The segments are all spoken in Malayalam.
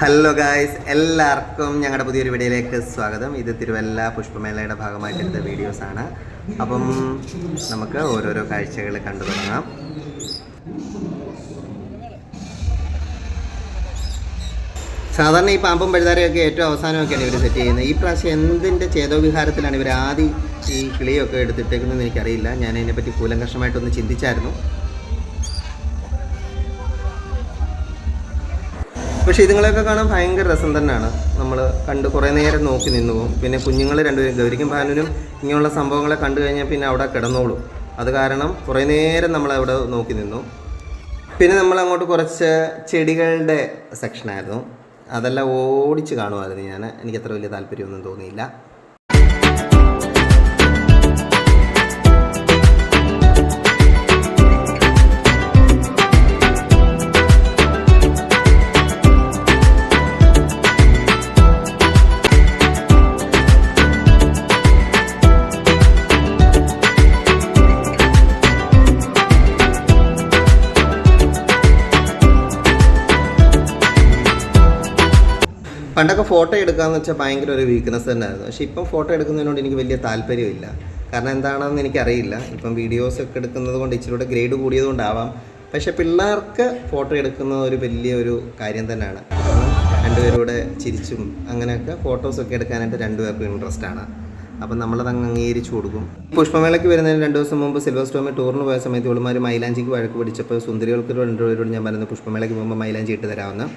ഹലോ ഗായ്സ് എല്ലാവർക്കും ഞങ്ങളുടെ പുതിയൊരു വീഡിയോയിലേക്ക് സ്വാഗതം. ഇത് തിരുവല്ല പുഷ്പമേളയുടെ ഭാഗമായിട്ട് വീഡിയോസാണ് അപ്പം നമുക്ക് ഓരോരോ കാഴ്ചകൾ കണ്ടു തുടങ്ങാം. സാധാരണ ഈ പാമ്പും പഴുതാരയൊക്കെ ഏറ്റവും അവസാനമൊക്കെയാണ് ഇവർ സെറ്റ് ചെയ്യുന്നത്. ഈ പ്രാവശ്യം എന്തിന്റെ ചേതോവിഹാരത്തിലാണ് ഇവർ ആദ്യം ഈ കിളിയൊക്കെ എടുത്തിട്ടേക്കുന്നതെന്ന് എനിക്കറിയില്ല. ഞാൻ അതിനെപ്പറ്റി കൂലങ്കഷമായിട്ടൊന്ന് ചിന്തിച്ചായിരുന്നു. പക്ഷേ ഇതുങ്ങളെയൊക്കെ കാണാൻ ഭയങ്കര രസം തന്നെയാണ്. നമ്മൾ കണ്ട് കുറേ നേരം നോക്കി നിന്നു പോകും. പിന്നെ കുഞ്ഞുങ്ങൾ രണ്ടുപേരും ഗൗരിക്കും ബാലനും ഇങ്ങനെയുള്ള സംഭവങ്ങളെ കണ്ടു കഴിഞ്ഞാൽ പിന്നെ അവിടെ കിടന്നോളും. അത് കാരണം കുറേ നേരം നമ്മൾ അവിടെ നോക്കി നിന്നു. പിന്നെ നമ്മൾ അങ്ങോട്ട് കുറച്ച് ചെടികളുടെ സെക്ഷനായിരുന്നു. അതെല്ലാം ഓടിച്ച് കാണുമായിരുന്നു ഞാൻ എനിക്ക് അത്ര വലിയ താല്പര്യമൊന്നും തോന്നിയില്ല. പണ്ടൊക്കെ ഫോട്ടോ എടുക്കാന്ന് വെച്ചാൽ ഭയങ്കര ഒരു വീക്ക്നെസ് തന്നെയായിരുന്നു. പക്ഷെ ഇപ്പം ഫോട്ടോ എടുക്കുന്നതിനോട് എനിക്ക് വലിയ താല്പര്യമില്ല. കാരണം എന്താണെന്ന് എനിക്കറിയില്ല. ഇപ്പം വീഡിയോസ് ഒക്കെ എടുക്കുന്നത് കൊണ്ട് ഇച്ചിരി കൂടെ ഗ്രേഡ് കൂടിയത് കൊണ്ടാവാം പക്ഷേ പിള്ളേർക്ക് ഫോട്ടോ എടുക്കുന്നത് ഒരു വലിയ ഒരു കാര്യം തന്നെയാണ്. രണ്ടുപേരൂടെ ചിരിച്ചും അങ്ങനെയൊക്കെ ഫോട്ടോസൊക്കെ എടുക്കാനായിട്ട് രണ്ടുപേർക്കും ഇൻട്രസ്റ്റ് ആണ്. അപ്പം നമ്മളത് അങ്ങ് അംഗീകരിച്ചു കൊടുക്കും. പുഷ്പമേളയ്ക്ക് വരുന്നതിന് രണ്ട് ദിവസം മുമ്പ് സിൽവർ സ്റ്റോമിൽ ടൂറിന് പോയ സമയത്ത് ഇവളുമാർ മൈലാഞ്ചിക്ക് വഴക്ക് പിടിച്ചപ്പോൾ സുന്ദരികൾക്ക് രണ്ടുപേരോട് ഞാൻ പറഞ്ഞു പുഷ്പമേളയ്ക്ക് പോകുമ്പോൾ മൈലാഞ്ചി ഇട്ട് തരാമെന്ന്.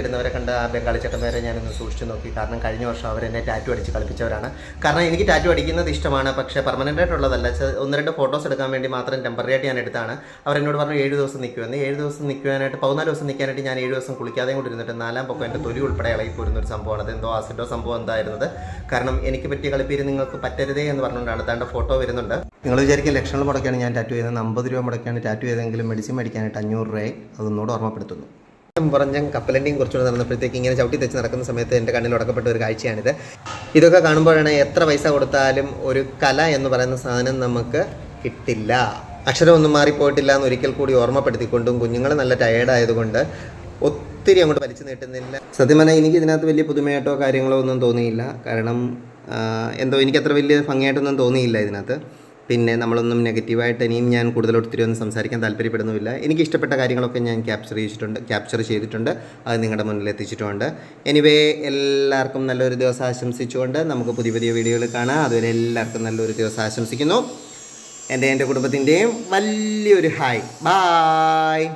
ഇടുന്നവരെ കണ്ട് ആ ബംഗാളി ചേട്ടന്മാരെ ഞാനൊന്ന് സൂക്ഷിച്ചു നോക്കി. കാരണം കഴിഞ്ഞ വർഷം അവർ എന്നെ ടാറ്റു അടിച്ച് കളിപ്പിച്ചവരാണ്. കാരണം എനിക്ക് ടാറ്റു അടിക്കുന്നത് ഇഷ്ടമാണ് പക്ഷേ പെർമനന്റ് ആയിട്ടുള്ളതല്ല. ഒന്ന് രണ്ട് ഫോട്ടോസ് എടുക്കാൻ വേണ്ടി മാത്രം ടെമ്പററി ആയിട്ട് ഞാൻ എടുത്താണ്. അവരെന്നോട് പറഞ്ഞു ഏഴ് ദിവസം നിൽക്കുമെന്ന് ഏഴ് ദിവസം നിൽക്കുവാനായിട്ട് പതിനാല് ദിവസം നിൽക്കാനായിട്ട് ഞാൻ ഏഴ് ദിവസം കുളിക്കാതെയും കൂടി ഇരുന്നിട്ട് നാലാം പൊക്കം എന്റെ തൊലി ഉൾപ്പെടെ ഇളകി പോരുന്ന ഒരു സംഭവമാണ്. അത് എന്തോ ആസിഡോ സംഭവം എന്തായിരുന്നത് കാരണം എനിക്ക് പറ്റിയ കളിപ്പീര് നിങ്ങൾക്ക് പറ്റരുതേ എന്ന് പറഞ്ഞുകൊണ്ടാണ് താണ്ട ഫോട്ടോ വരുന്നുണ്ട്. നിങ്ങൾ വിചാരിക്കും ലക്ഷങ്ങൾ മുടക്കാണ് ഞാൻ ടാറ്റു ചെയ്തത് അമ്പത് രൂപ മുടക്കാണ് ടാറ്റു ചെയ്തെങ്കിലും മെഡിസിൻ മേടിക്കാനായിട്ട് അഞ്ഞൂറ് രൂപയായി. അതൊന്നുകൂടെ ഓർമ്മപ്പെടുത്തുന്നു. പറഞ്ഞ കപ്പലന്റെയും കുറച്ചുകൂടെ നടന്നപ്പോഴത്തേക്ക് ഇങ്ങനെ ചവിട്ടി തെച്ച് നടക്കുന്ന സമയത്ത് എന്റെ കണ്ണിൽ ഉടക്കപ്പെട്ട ഒരു കാഴ്ചയാണിത്. ഇതൊക്കെ കാണുമ്പോഴാണ് എത്ര പൈസ കൊടുത്താലും ഒരു കല എന്ന് പറയുന്ന സാധനം നമുക്ക് കിട്ടില്ല. അക്ഷരമൊന്നും മാറിപ്പോയിട്ടില്ല എന്ന് ഒരിക്കൽ കൂടി ഓർമ്മപ്പെടുത്തിക്കൊണ്ടും കുഞ്ഞുങ്ങൾ നല്ല ടയേർഡായതുകൊണ്ട് ഒത്തിരി അങ്ങോട്ട് വലിച്ചു നീട്ടുന്നില്ല. സത്യം പറഞ്ഞാൽ എനിക്ക് ഇതിനകത്ത് വലിയ പുതുമയായിട്ടോ കാര്യങ്ങളോ ഒന്നും തോന്നിയില്ല. കാരണം എന്തോ എനിക്കത്ര വലിയ ഭംഗിയായിട്ടൊന്നും തോന്നിയില്ല ഇതിനകത്ത്. പിന്നെ നമ്മളൊന്നും നെഗറ്റീവായിട്ട് ഇനിയും ഞാൻ കൂടുതൽ ഒത്തിരി ഒന്നും സംസാരിക്കാൻ താല്പര്യപ്പെടുന്നുമില്ല. എനിക്ക് ഇഷ്ടപ്പെട്ട കാര്യങ്ങളൊക്കെ ഞാൻ ക്യാപ്ചർ ചെയ്തിട്ടുണ്ട് ക്യാപ്ചർ ചെയ്തിട്ടുണ്ട്. അത് നിങ്ങളുടെ മുന്നിൽ എത്തിച്ചിട്ടുമുണ്ട് എനിവേ എല്ലാവർക്കും നല്ലൊരു ദിവസം ആശംസിച്ചുകൊണ്ട് നമുക്ക് പുതിയ പുതിയ വീഡിയോകൾ കാണാം. അതുവരെ എല്ലാവർക്കും നല്ലൊരു ദിവസം ആശംസിക്കുന്നു. എന്റെ എന്റെ കുടുംബത്തിന്റെയും വലിയൊരു ഹായ് ബായ്